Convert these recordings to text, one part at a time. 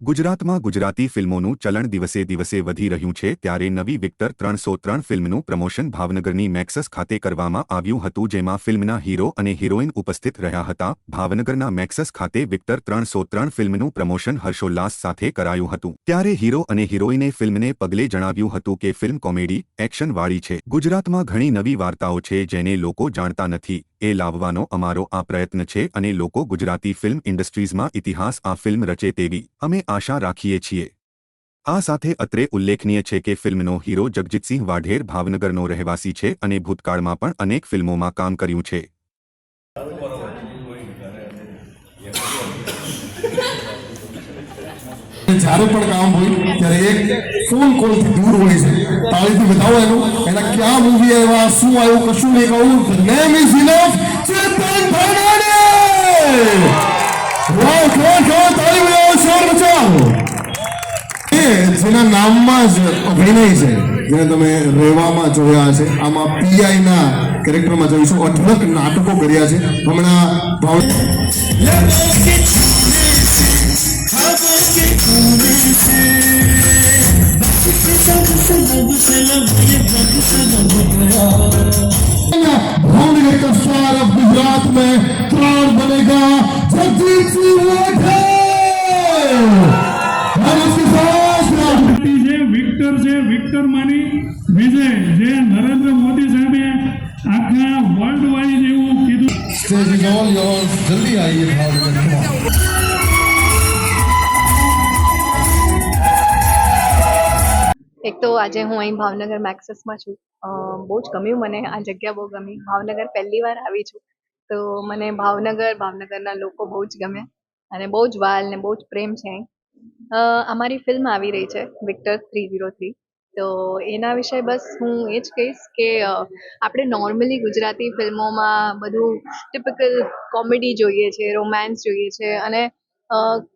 ગુજરાતમાં ગુજરાતી ફિલ્મોનું ચલણ દિવસે દિવસે વધી રહ્યું છે ત્યારે નવી વિક્ટર ત્રણસો ત્રણ ફિલ્મનું પ્રમોશન ભાવનગરની મેક્સસ ખાતે કરવામાં આવ્યું હતું જેમાં ફિલ્મના હીરો અને હિરોઈન ઉપસ્થિત રહ્યા હતા. ભાવનગરના મેક્સસ ખાતે વિક્ટર ત્રણસો ત્રણ ફિલ્મનું પ્રમોશન હર્ષોલ્લાસ સાથે કરાયું હતું. ત્યારે હીરો અને હિરોઈને ફિલ્મને પગલે જણાવ્યું હતું કે ફિલ્મ કોમેડી, એક્શનવાળી છે. ગુજરાતમાં ઘણી નવી વાર્તાઓ છે જેને લોકો જાણતા નથી. એ લાવવાનો અમારો આ પ્રયત્ન છે અને લોકો ગુજરાતી ફિલ્મ ઇન્ડસ્ટ્રીઝમાં ઇતિહાસ આ ફિલ્મ રચે તેવી અમે આશા રાખીએ છીએ. આ સાથે અત્રે ઉલ્લેખનીય છે કે ફિલ્મનો હીરો જગજીતસિંહ વાઢેર ભાવનગરનો રહેવાસી છે અને ભૂતકાળમાં પણ અનેક ફિલ્મોમાં કામ કર્યું છે. જ્યારે પણ કામ હોય, ત્યારે એક ફોન કોલથી દૂર હોય છે. તાળીથી બતાવો એનું. ક્યાં મૂવી આવ્યા શું આવ્યું કશું નહીં કહું નેમ ઇઝ ઇનફ ચેતન ભરવાડે વાહ કોણ કોણ તાળી બજાવો શોર મચાવો એ જેના નામમાં જ અભિનય છે જેને તમે રેવામાં જોયા છે આમાં પીઆઈ ના કેરેક્ટરમાં જોઈશું અઢળક નાટકો કર્યા છે હમણાં ભાવ भावनगर का स्टार अब गुजरात में प्राण बनेगा जगजीत सिंह राठौर और उसके साथ પાર્ટી છે વિક્ટર છે વિક્ટર માની વિજય જે નરેન્દ્ર મોદી સાહેબે આખા વર્લ્ડ વાઇડ એવું કીધું स्टेज इज ऑल योर्स जल्दी आइए भावनगर એક તો આજે હું અહીં ભાવનગર મેક્સસમાં છું. બહુ જ ગમ્યું મને. આ જગ્યા બહુ ગમી. ભાવનગર પહેલી વાર આવી છું. તો મને ભાવનગર, ભાવનગરના લોકો બહુ જ ગમે અને બહુ જ વાલ ને બહુ જ પ્રેમ છે અહીં. અમારી ફિલ્મ આવી રહી છે વિક્ટર થ્રી ઝીરો થ્રી તો એના વિશે બસ હું એ જ કહીશ કે આપણે નોર્મલી ગુજરાતી ફિલ્મોમાં બધું ટિપિકલ કોમેડી જોઈએ છે રોમાન્સ જોઈએ છે અને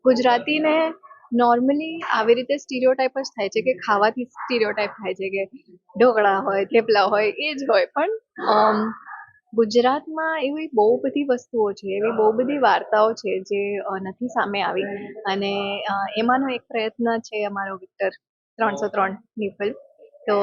ગુજરાતીને નોર્મલી આવી રીતે સ્ટીરિયોટાઈપ જ થાય છે કે ખાવાથી સ્ટીરિયોટાઈપ થાય છે કે ઢોકળા હોય, થેપલા હોય, એ જ હોય. પણ ગુજરાતમાં એવી બહુ બધી વસ્તુઓ છે, એવી બહુ બધી વાર્તાઓ છે જે નથી સામે આવી. અને એમાંનો એક પ્રયત્ન છે અમારો વિક્ટર ત્રણસો ત્રણની ફિલ્મ તો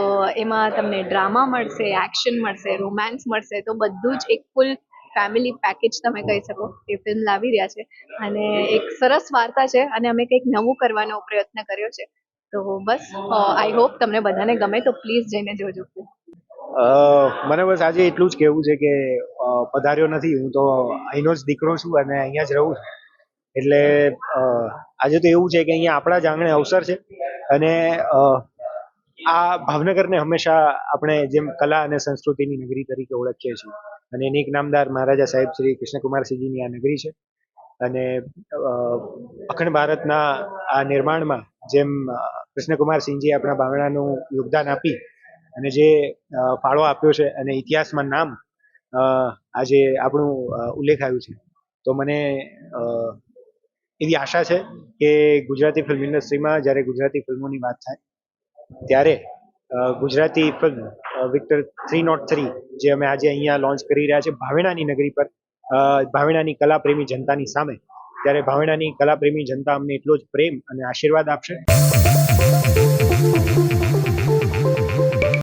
એમાં તમને ડ્રામા મળશે એક્શન મળશે રોમાન્સ મળશે, તો બધું જ એક ફૂલ ફેમિલી પેકેજ તમે કહી શકો, એ ફિલ્મ લાવી રહ્યા છે. અને એક સરસ વાર્તા છે અને અમે કંઈક નવું કરવાનો પ્રયત્ન કર્યો છે. તો બસ આઈ હોપ તમને બધાને ગમે, તો પ્લીઝ જઈને જોજો. મને બસ આજે એટલું જ કહેવું છે કે પધાર્યો નથી. હું તો અહીંનો જ દીકરો છું અને અહીંયા જ રહું છું. એટલે આજે તો એવું છે કે અહીંયા આપણા જ આંગણે અવસર છે. અને આ ભાવનગરને હંમેશા આપણે જેમ કલા અને સંસ્કૃતિની નગરી તરીકે ઓળખીએ છીએ. અને એની એક નામદાર મહારાજા સાહેબ શ્રી કૃષ્ણકુમારસિંહજીની આ નગરી છે. અને અખંડ ભારતના આ નિર્માણમાં જેમ કૃષ્ણકુમારસિંહજીએ કૃષ્ણકુમારસિંહજી આપણા બાંગડાનું યોગદાન આપી અને જે ફાળો આપ્યો છે અને ઇતિહાસમાં નામ આજે આપણું ઉલ્લેખ આવ્યું છે. તો મને એવી આશા છે કે ગુજરાતી ફિલ્મ ઇન્ડસ્ટ્રીમાં જ્યારે ગુજરાતી ફિલ્મોની વાત થાય ત્યારે Gujarati film Victor three naught three, જે અમે આજે અહીંયા લોન્ચ કરી રહ્યા છે ભાવેણાની નગરી પર ભાવેણાની કલાપ્રેમી જનતાની સામે. ત્યારે ભાવેણાની કલાપ્રેમી જનતા અમને એટલો જ પ્રેમ અને આશીર્વાદ આપશે.